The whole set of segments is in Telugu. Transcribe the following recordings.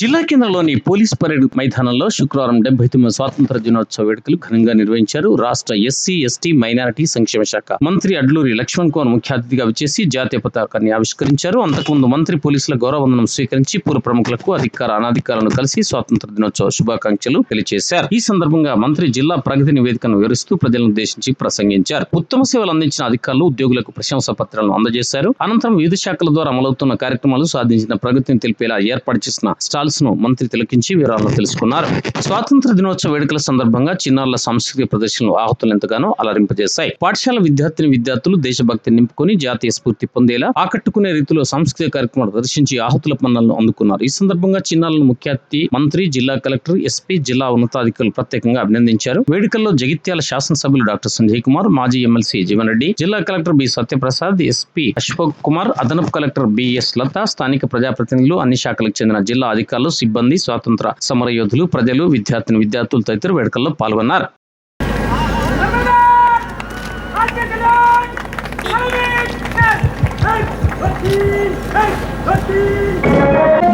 జిల్లా కేంద్రంలోని పోలీస్ పరేడ్ మైదానంలో శుక్రవారం డెబ్బై తొమ్మిది స్వాతంత్ర దినోత్సవ వేడుకలు ఘనంగా నిర్వహించారు రాష్ట్ర ఎస్సీ ఎస్టీ మైనారిటీ సంక్షేమ శాఖ. మంత్రి అడ్లూరి లక్ష్మణ్ కుమార్ ముఖ్య అతిథిగా విచ్చేసి జాతీయ పతాకాన్ని ఆవిష్కరించారు. అంతకుముందు మంత్రి పోలీసుల గౌరవవందనం స్వీకరించి పూర్వ ప్రముఖులకు అధికార అనధికారులను కలిసి స్వాతంత్ర దినోత్సవ శుభాకాంక్షలు తెలియజేశారు. ఈ సందర్భంగా మంత్రి జిల్లా ప్రగతి నివేదికను వివరిస్తూ ప్రజలను ఉద్దేశించి ప్రసంగించారు. ఉత్తమ సేవలు అందించిన అధికారులు ఉద్యోగులకు ప్రశంసా పత్రాలను అందజేశారు. అనంతరం వివిధ శాఖల ద్వారా అమలవుతున్న కార్యక్రమాలు సాధించిన ప్రగతిని తెలిపేలా ఏర్పాటు చేసిన స్టార్ ను మంత్రి తిలకించి వివరాలను తెలుసుకున్నారు. స్వాతంత్ర దినోత్సవ వేడుకల సందర్భంగా చిన్నారుల సాంస్కృతిక ప్రదర్శనలు ఆహుతులు ఎంతగానో అలరింపజేశాయి. పాఠశాల విద్యార్థిని విద్యార్థులు దేశభక్తిని నింపుకొని జాతీయ స్ఫూర్తి పొందేలా ఆకట్టుకునే రీతిలో సాంస్కృతిక కార్యక్రమాలు ప్రదర్శించి ఆహుతుల పనులను అందుకున్నారు. ఈ సందర్భంగా చిన్నారులను ముఖ్య అతిథి మంత్రి జిల్లా కలెక్టర్ ఎస్పీ జిల్లా ఉన్నతాధికారులు ప్రత్యేకంగా అభినందించారు. వేడుకల్లో జగిత్యాల శాసనసభ్యులు డాక్టర్ సంజయ్ కుమార్ మాజీ ఎమ్మెల్సీ జీవన్ రెడ్డి జిల్లా collector B Satyaprasad SP Ashok Kumar అదనపు కలెక్టర్ బిఎస్ లత స్థానిక ప్రజాప్రతినిధులు అన్ని శాఖలకు చెందిన జిల్లా అధికారులు సిబ్బంది స్వాతంత్ర సమర యోధులు ప్రజలు విద్యార్థిని విద్యార్థులు తదితరులు వేడుకల్లో పాల్గొన్నారు Hey!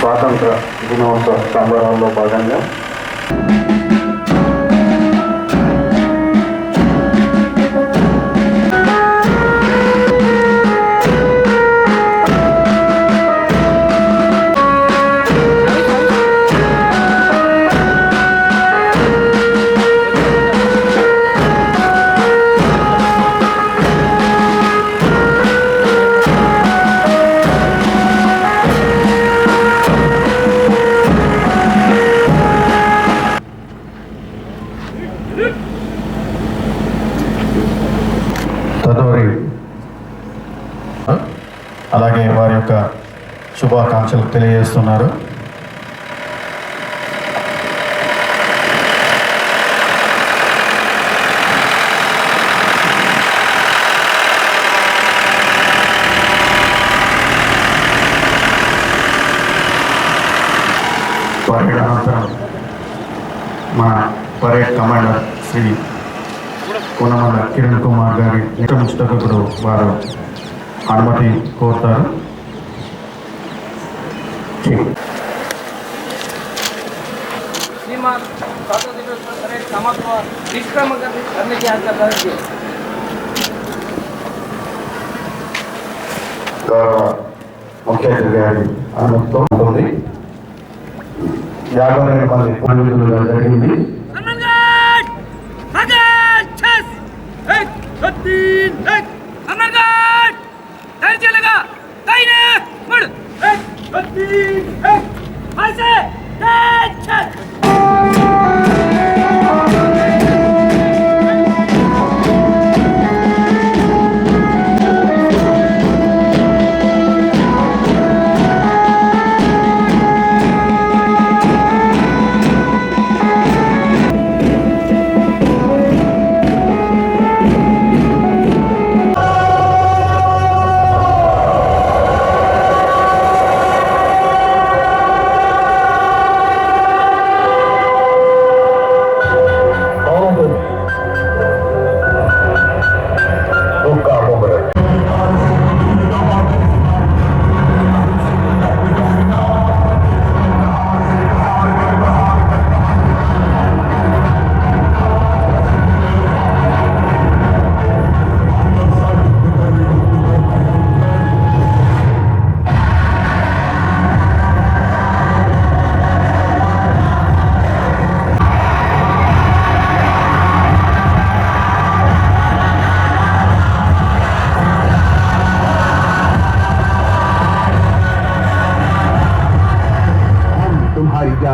స్వాతంత్ర దినోత్సవ సంబరాల్లో భాగంగా. ఆకాంక్షలు తెలియజేస్తున్నారు. పరేడ్ మన పరేడ్ కమాండర్ శ్రీ కొనమల కిరణ్ కుమార్ గారి నిర్వహించటకు వారు అనుమతి కోరుతారు. सीमा स्वातंत्र दिवस पर परेड समाप्त हुआ निष्क्रमण करने करने की आज का की గౌరవ ముఖ్య అతిథి గారి అనుమతితో ఉంటుంది యాభై రెండు మంది పండితులుగా జరిగింది अमरगढ़ अगर छस एक Kötü! Hayse! Dikkat!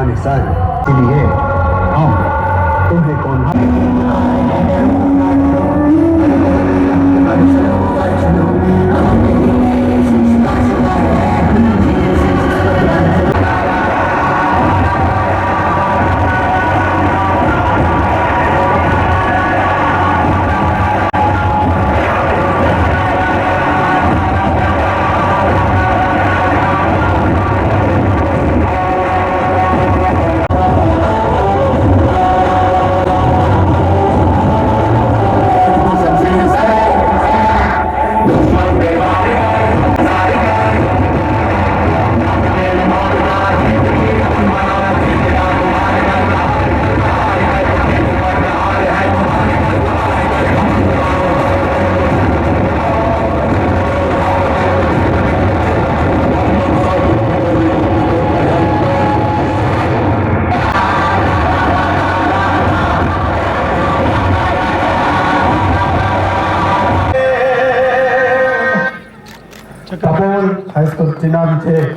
मिसाल के लिए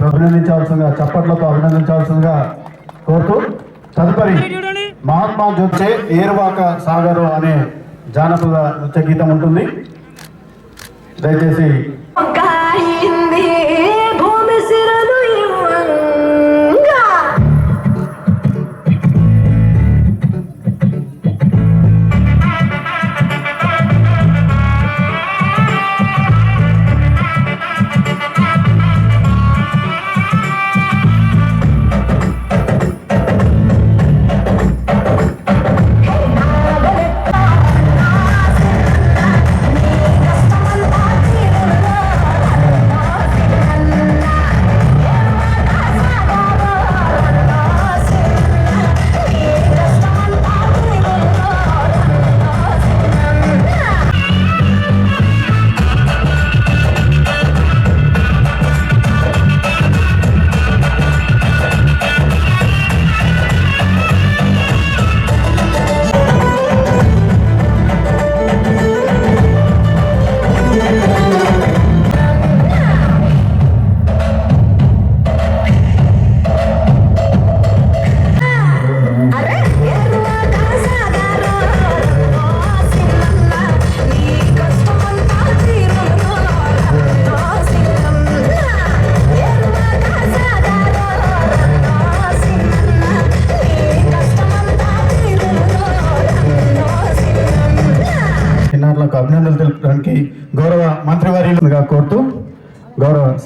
అభినందించాల్సిందిగా చప్పట్లతో అభినందించాల్సిందిగా కోరుతూ తదుపరి మహాత్మా జ్యోతి ఏరువాక సాగరు అనే జానపద నృత్య గీతం ఉంటుంది. దయచేసి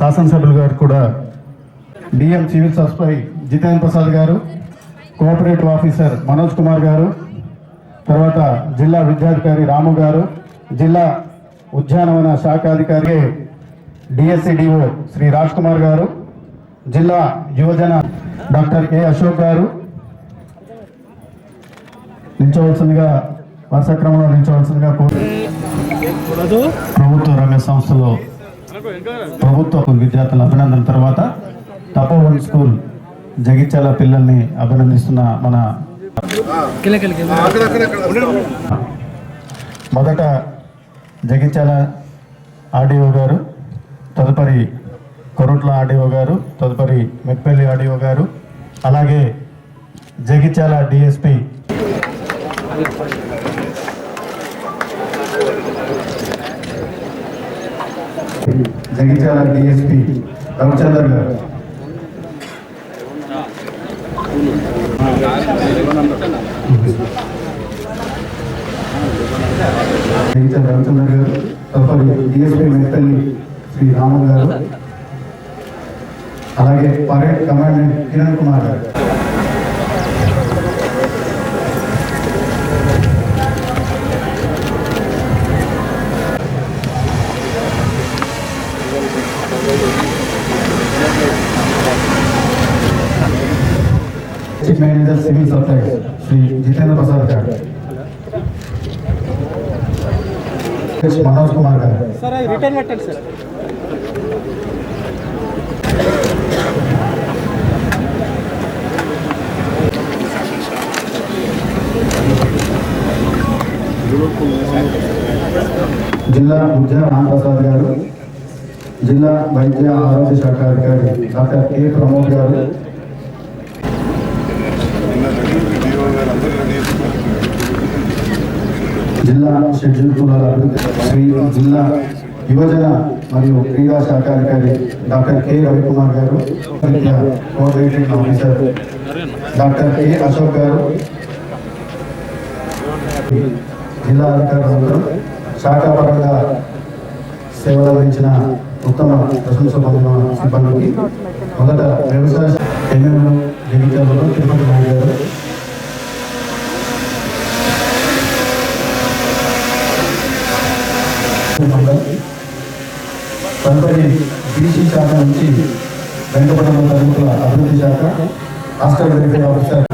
శాసనసభ్యులు గారు కూడా DM civil supplies Jitendra Prasad గారు కోఆపరేటివ్ ఆఫీసర్ మనోజ్ కుమార్ గారు తర్వాత జిల్లా విద్యాధికారి రాము గారు జిల్లా ఉద్యానవన శాఖాధికారి డిఎస్సిడిఓ శ్రీ రాజ్ కుమార్ గారు జిల్లా యువజన డాక్టర్ కె అశోక్ గారు. నిల్చోవలసిందిగా వరుస క్రమంలో నిల్చోవలసిందిగా కోరు ప్రభుత్వ రంగ సంస్థలో ప్రభుత్వ విద్యార్థుల అభినందన తర్వాత తపోవన్ స్కూల్ జగిత్యాల పిల్లల్ని అభినందిస్తున్న మన మొదట జగిత్యాల ఆర్డీఓ గారు తదుపరి కొరుట్ల ఆర్డీఓ గారు తదుపరి మెట్పల్లి ఆర్డీఓ గారు అలాగే జగిత్యాల డిఎస్పి జగిత్యాల డిఎస్పి రవిచందర్ గారు. జగిత్యాల రవిచందర్ గారు తదుపరి డిఎస్పి మెత్తల్లి శ్రీ రామన్ గారు. అలాగే పరేడ్ కమాండెంట్ కిరణ్ కుమార్ గారు. Chief manager civil supplies Shri Jitendra Prasad గారు ఎస్ మనోజ్ కుమార్ గారు సార్ అది రిటర్న్ పెట్టండి సార్ జిల్లా ఉద్య రామప్రసాద్ గారు జిల్లా వైద్య ఆరోగ్య శాఖ అధికారి డాక్టర్ కె ప్రమోద్ గారు. జిల్లా షెడ్యూల్ కులాల అభివృద్ధి జిల్లా యువజన మరియు క్రీడా శాఖ అధికారి డాక్టర్ కె రవికుమార్ గారు coordinating officer doctor K Ashok గారు జిల్లా అధికారులందరూ శాఖాపరంగా సేవలు అందించిన ఉత్తమ ప్రశంస పొందిన సిబ్బందికి మొదట వ్యవసాయ ఎన్నెన్నో జగిత్యాలలో తిరుపతి నాయుడు గారు. తదుపరి బీసీ శాఖ నుంచి వెంకటరమణ తరగతుల అభివృద్ధి శాఖ హాస్టల్ వెల్ఫేర్ ఆఫీసర్.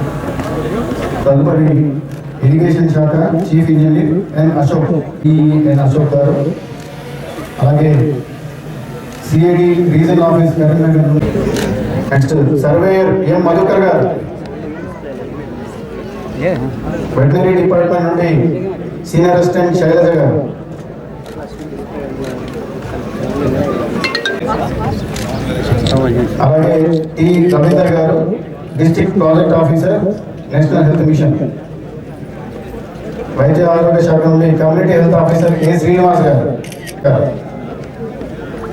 తదుపరి ఇరిగేషన్ శాఖ chief engineer N Ashok EN Ashok గారు. అలాగే CID regional office Karimnagar next surveyor M Madhukar గారు. వెటనరీ డిపార్ట్మెంట్ నుండి సీనియర్ అసిస్టెంట్ శైలజ గారు. అలాగే టి. రవీందర్ గారు district project officer national health mission వైద్య ఆరోగ్య శాఖ నుండి community health officer K. Srinivas గారు గారు.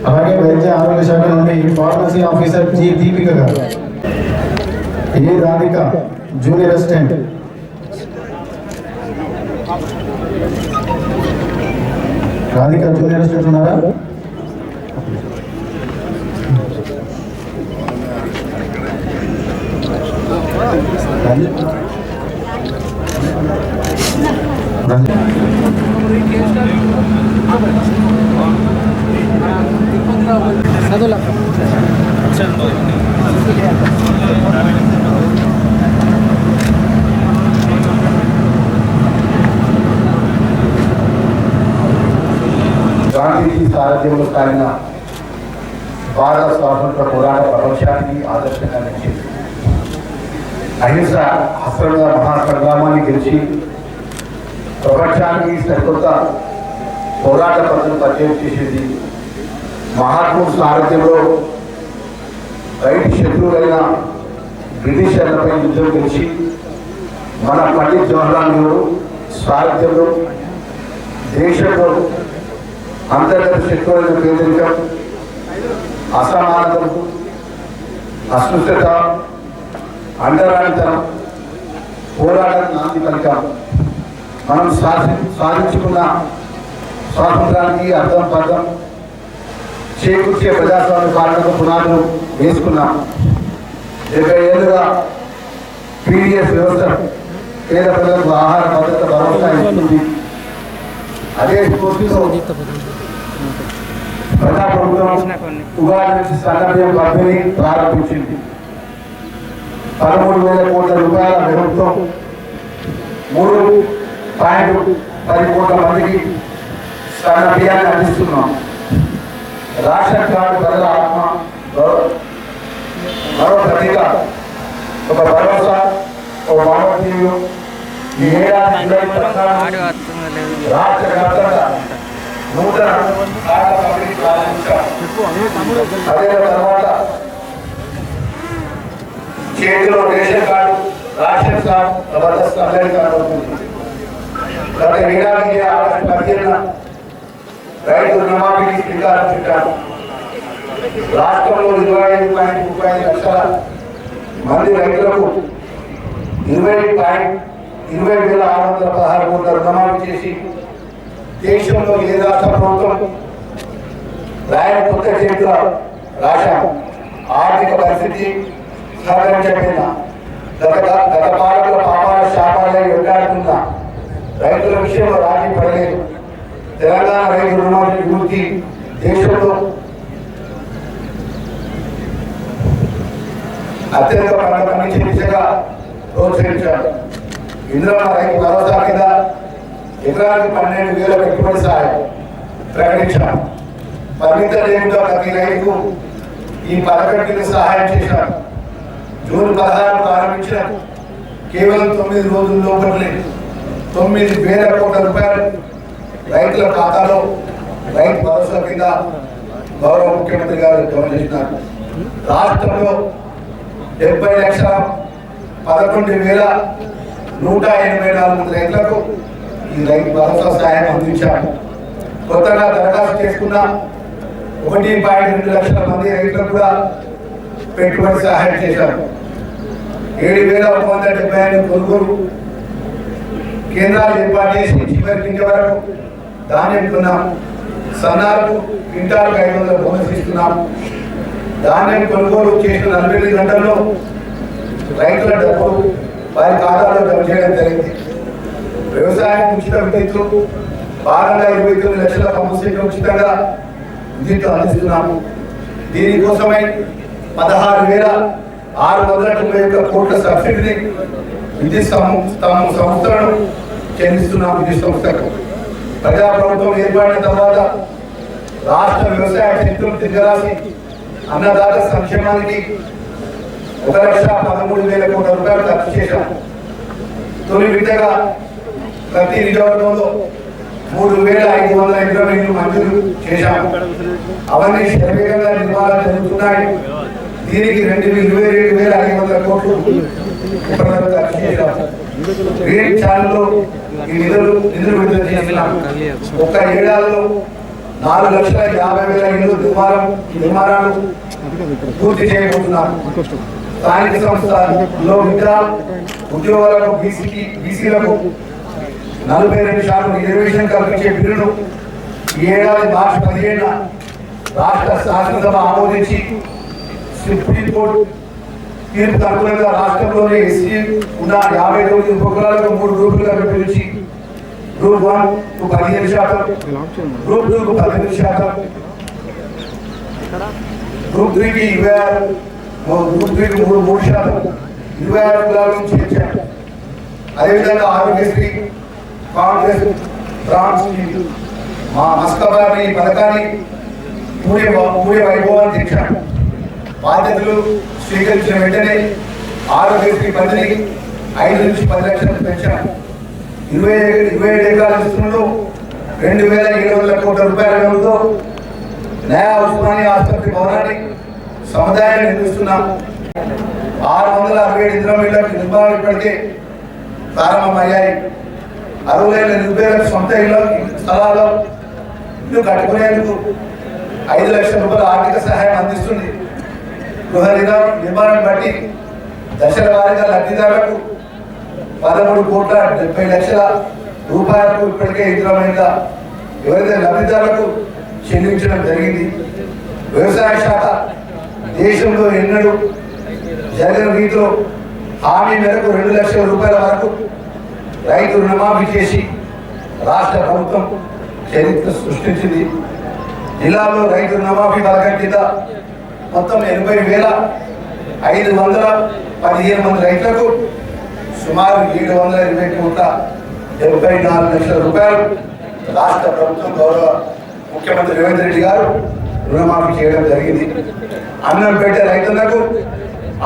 అలాగే వైద్య ఆరోగ్య శాఖ నుండి ఫార్మసీ ఆఫీసర్ జి దీపిక గారు A Radhika junior assistant Radhika junior assistant ఉన్నారా గాంధీజీ సారథ్యంలో సాగిన భారత స్వాతంత్ర పోరాట ప్రపంచానికి ఆదర్శంగా నిలిచింది. అహింస హస్తంగా మహాసంగ్రామాన్ని గెలిచి ప్రపంచానికి సరికొత్త పోరాట పద్ధతులు పరిచయం చేసేది మహాత్ముడు సారథ్యంలో రైట్ శత్రువులైన బ్రిటిషర్లపై యుద్ధం గెలిచి మన పండిత్ జవహర్లాల్ నెహ్రూ సారథ్యంలో దేశంలో అంతర్గత శత్రువులైన పేదరికం అసమానతం అస్పృశ్యత అంటరానితనం పోరాటం నాంది కనుక మనం సాధి సాధించుకున్న స్వాతంత్రానికి అర్థం పర్థం చేకూర్చే ప్రజాస్వామ్య పాలనకు పునాదులు వేసుకున్నాం. డెబ్బై ఏళ్ళుగా పీడిఎస్ వ్యవస్థ పేద ప్రజలకు ఆహార భద్రత భరోసా ఇస్తుంది. అదే స్ఫూర్తితో ప్రజాప్రభుత్వం ఉగాది నుంచి సన్నబియ్యం పంపిణీ ప్రారంభించింది. పదమూడు వేల కోట్ల రూపాయల ప్రభుత్వం మూడు పాయింట్ పది కోట్ల మందికి సన్న బియ్యాన్ని అందిస్తున్నాం. రేషన్ కార్డు ప్రజల ఆత్మ గౌరవ- మరో ప్రతీక ఒక భరోసా ఒక మానవీయం ఈ ఏడాది జూలై పద్నాలుగు రాష్ట్ర వ్యాప్తంగా నూతన కార్ల పంపిణీ ప్రారంభించాం అదే తర్వాత చేతిలో రేషన్ కార్డు రేషన్ కార్డు జబర్దస్త్ అందరి కార్డు అవుతుంది గత ఏడాది ఆగస్టు పదిహేనున రైతు రుణమాఫీకి శ్రీకారం చుట్టాము రాష్ట్రంలో ఇరవై ఐదు పాయింట్ ముప్పై ఐదు లక్షల మంది రైతులకు ఇరవై పాయింట్ ఇరవై వేల ఆరు వందల పదహారు కోట్ల రుణమాఫీ చేసి దేశంలో ఏ రాష్ట్ర ప్రభుత్వం రాయని కొత్త చేతుల రాశాము ఆర్థిక పరిస్థితి సహకరించబడిన గత గత పాలకుల పాప రుణమాఫీ దేశంలో అత్యంత ప్రారంభించే దిశగా ప్రోత్సహించారు. ఇందులో రైతు భరోసా కింద ఎకరానికి పన్నెండు వేల పెట్టుబడి సహాయం ప్రకటించారు పరిమిత లేకుండా ప్రతి రైతు ఈ పథకం కింద సహాయం చేశారు. జూన్ పదహారు ప్రారంభించిన కేవలం తొమ్మిది రోజుల లోపలే తొమ్మిది వేల కోట్ల రూపాయలు రైతుల ఖాతాలో రైతు భరోసా కింద గౌరవ ముఖ్యమంత్రి గారు జమ రాష్ట్రంలో డెబ్బై లక్షల పదకొండు వేల నూట ఎనభై నాలుగు మంది రైతులకు ఈ రైతు భరోసా సాయం అందించాము కొత్తగా దరఖాస్తు చేసుకున్న ఒకటి పాయింట్ రెండు లక్షల మంది రైతులకు కూడా పెట్టుబడి సహాయం చేశారు. ఏడు వేల ఒక వంద డెబ్బై ఐదు కొనుగోలు కేంద్రాలు ఏర్పాటు చేసి చివరి కింద వరకు ధాన్యం కొన్నాము సన్నాలకు క్వింటాలకు ఐదు వందల బోనస్ ఇస్తున్నాం ధాన్యం కొనుగోలు చేసిన నలభై ఎనిమిది గంటల్లో రైతుల డబ్బులు వారి ఖాతాలో జమ చేయడం జరిగింది. వ్యవసాయం ఉచిత విద్యుత్తు భాగంగా ఇరవై తొమ్మిది లక్షల పంపు ఉచితంగా విద్యుత్తు అందిస్తున్నాము. దీనికోసమై పదహారు వేల ఆరు వందల తొంభై ఒక్క కోట్ల సబ్సిడీని విద్యుత్ సం- సంస్థలను చెల్లిస్తున్నాం విద్యుత్ సంస్థకు ప్రజా ప్రభుత్వం ఏర్పడిన తర్వాత రాష్ట్ర వ్యవసాయ క్షేత్రం తిరగరాసి అన్నదాత సంక్షేమానికి ఒక లక్ష పదమూడు వేల కోట్ల రూపాయలు ఖర్చు చేశాం. తొలి విడతగా ప్రతి నియోజకవర్గంలో మూడు వేల ఐదు వందల ఇరవై ఐదు మంజూరు చేశాము అవన్నీ శరవేగంగా నిర్మాణాలు జరుగుతున్నాయి. దీనికి రెండు ఇరవై రెండు వేల ఐదు వందల కోట్లు ఇప్పటివరకు ఛానల్లో ఈ నిధులు నిధులు విడుదల ఏడాదిలో నాలుగు లక్షల యాభై వేల ఇల్లు నిర్మాణం నిర్మాణాలు పూర్తి చేయబోతున్నారు స్థానిక సంస్థలో విద్య ఉద్యోగాలకు బీసీకి బీసీలకు నలభై రెండు శాతం రిజర్వేషన్ కల్పించే బిల్లును ఈ ఏడాది మార్చి పదిహేడున రాష్ట్ర శాసనసభ ఆమోదించి సుప్రీంకోర్టు తీర్పు అనుగుణంగా రాష్ట్రంలోని ఎస్సీ ఉన్న యాభై తొమ్మిది ఉపకులాలకు మూడు గ్రూపులుగా విభజించి గ్రూప్ వన్కు పదిహేను శాతం గ్రూప్ టూ కు పదిహేను శాతం గ్రూప్ త్రీకి ఇరవై ఆరు గ్రూప్ త్రీకి మూడు మూడు శాతం ఇరవై ఆరు కులాల నుంచి ఇచ్చారు అదేవిధంగా ఆరోగ్యశ్రీ కాంగ్రెస్ ఫ్రాన్స్ మా మస్కబారి పథకాన్ని పూర్య పూర్య వైభవాన్ని తెచ్చారు. బాధ్యతలు స్వీకరించిన వెంటనే ఆరోగ్యశ్రీ పరిధిని ఐదు నుంచి పది లక్షలకు పెంచారు ఇరవై ఇరవై ఏడు ఎకరాల విస్తృతిలో రెండు వేల ఏడు వందల కోట్ల రూపాయల వ్యయంతో నయా ఉస్మానియా ఆసుపత్రి భవనాన్ని సముదాయాన్ని నిర్మిస్తున్నాము ఆరు వందల అరవై ఏడు ఇంద్రమీలకు నిర్మాణం ఇప్పటికే ప్రారంభమయ్యాయి. అరవైన నిరుపేదలకు సొంత ఇళ్ళ స్థలాల్లో ఇల్లు కట్టుకునేందుకు ఐదు లక్షల రూపాయల ఆర్థిక సహాయం అందిస్తుంది. గృహ నిర్మాణం నిర్మాణాన్ని బట్టి దశల వారీగా లబ్ధిదారులకు పదమూడు కోట్ల డెబ్బై లక్షల రూపాయలకు ఇప్పటికే ఇంద్రమైన ఎవరైతే లబ్ధిదారులకు చెల్లించడం జరిగింది? వ్యవసాయ శాఖ దేశంలో ఎన్నడూ జరిగిన రీతిలో హామీ మేరకు రెండు లక్షల రూపాయల వరకు రైతు రుణమాఫీ చేసి రాష్ట్ర ప్రభుత్వం చరిత్ర సృష్టించింది. జిల్లాలో రైతు రుణమాఫీ పథకం కింద మొత్తం ఎనభై వేల ఐదు వందల పదిహేను మంది రైతులకు సుమారు ఏడు వందల ఇరవై కోట్ల డెబ్బై నాలుగు లక్షల రూపాయలు రాష్ట్ర ప్రభుత్వం గౌరవ ముఖ్యమంత్రి రేవంత్ రెడ్డి గారు రుణమాఫీ చేయడం జరిగింది. అన్నం పెట్టే రైతులకు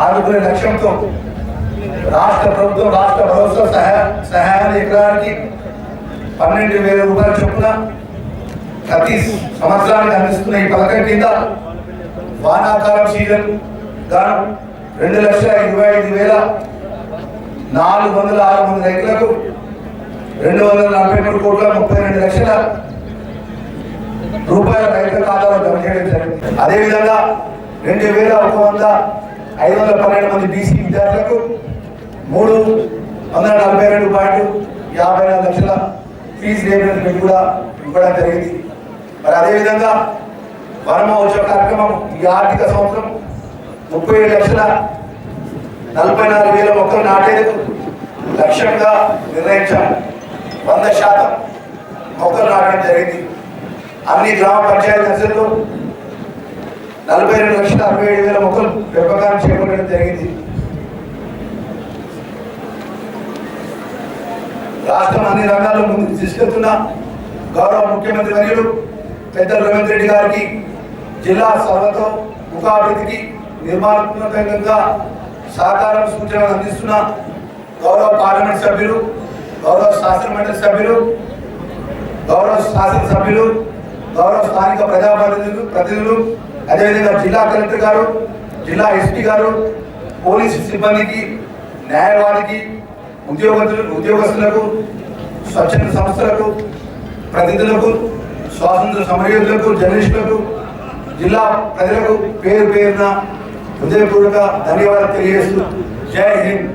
ఆదుకునే లక్ష్యంతో రాష్ట్ర ప్రభుత్వం రాష్ట్ర భరోసా సహాయ సహాయాన్ని ఎకరానికి పన్నెండు వేల రూపాయల చొప్పున ప్రతి సంవత్సరానికి అందిస్తున్న ఈ పథకం కింద వానాకాలం సీజన్. గాను రెండు లక్షల ఇరవై ఐదు వేల నాలుగు వందల ఆరు వందల రైతులకు రెండు వందల నలభై మూడు కోట్ల ముప్పై రెండు లక్షల రూపాయల రైతుల ఖాతాలో జమ చేయడం జరిగింది. అదేవిధంగా రెండు వేల ఒక వంద ఐదు వందల పన్నెండు మంది బీసీ విద్యార్థులకు మూడు వందల నలభై రెండు పాయింట్ యాభై నాలుగు లక్షల ఫీజు రేపు కూడా ఇవ్వడం జరిగింది. మరి అదేవిధంగా వరమహోత్సవ కార్యక్రమం ఈ ఆర్థిక సంవత్సరం ముప్పై ఏడు లక్షల నలభై నాలుగు వేల మొక్కలు నాటేందుకు లక్ష్యంగా నిర్ణయించాము వంద శాతం మొక్కలు నాటడం జరిగింది. అన్ని గ్రామ పంచాయతీ దశల్లో నలభై రెండు లక్షల అరవై ఏడు వేల మొక్కలు పెంపకాన్ని చేపట్టడం జరిగింది. రాష్ట్రం అన్ని రంగాల్లో ముందుకు తీసుకెళ్తున్న గౌరవ ముఖ్యమంత్రి వర్యులు పెద్ద రేవంత్ రెడ్డి గారికి జిల్లా సర్వతో ముఖాభివృద్ధికి నిర్మాణాత్మకంగా సహకారం సూచనలు అందిస్తున్న గౌరవ పార్లమెంట్ సభ్యులు గౌరవ శాసనమండలి సభ్యులు గౌరవ శాసనసభ్యులు గౌరవ స్థానిక ప్రజాప్రతినిధులు ప్రతినిధులు అదేవిధంగా జిల్లా కలెక్టర్ గారు జిల్లా ఎస్పీ గారు పోలీసు సిబ్బందికి న్యాయవాదికి ఉద్యోగస్తులు ఉద్యోగస్తులకు స్వచ్ఛంద సంస్థలకు ప్రతినిధులకు స్వాతంత్ర సమరయోధులకు జర్నలిస్టులకు జిల్లా ప్రజలకు పేరు పేరున హృదయపూర్వక ధన్యవాదాలు తెలియజేస్తూ జై హింద్.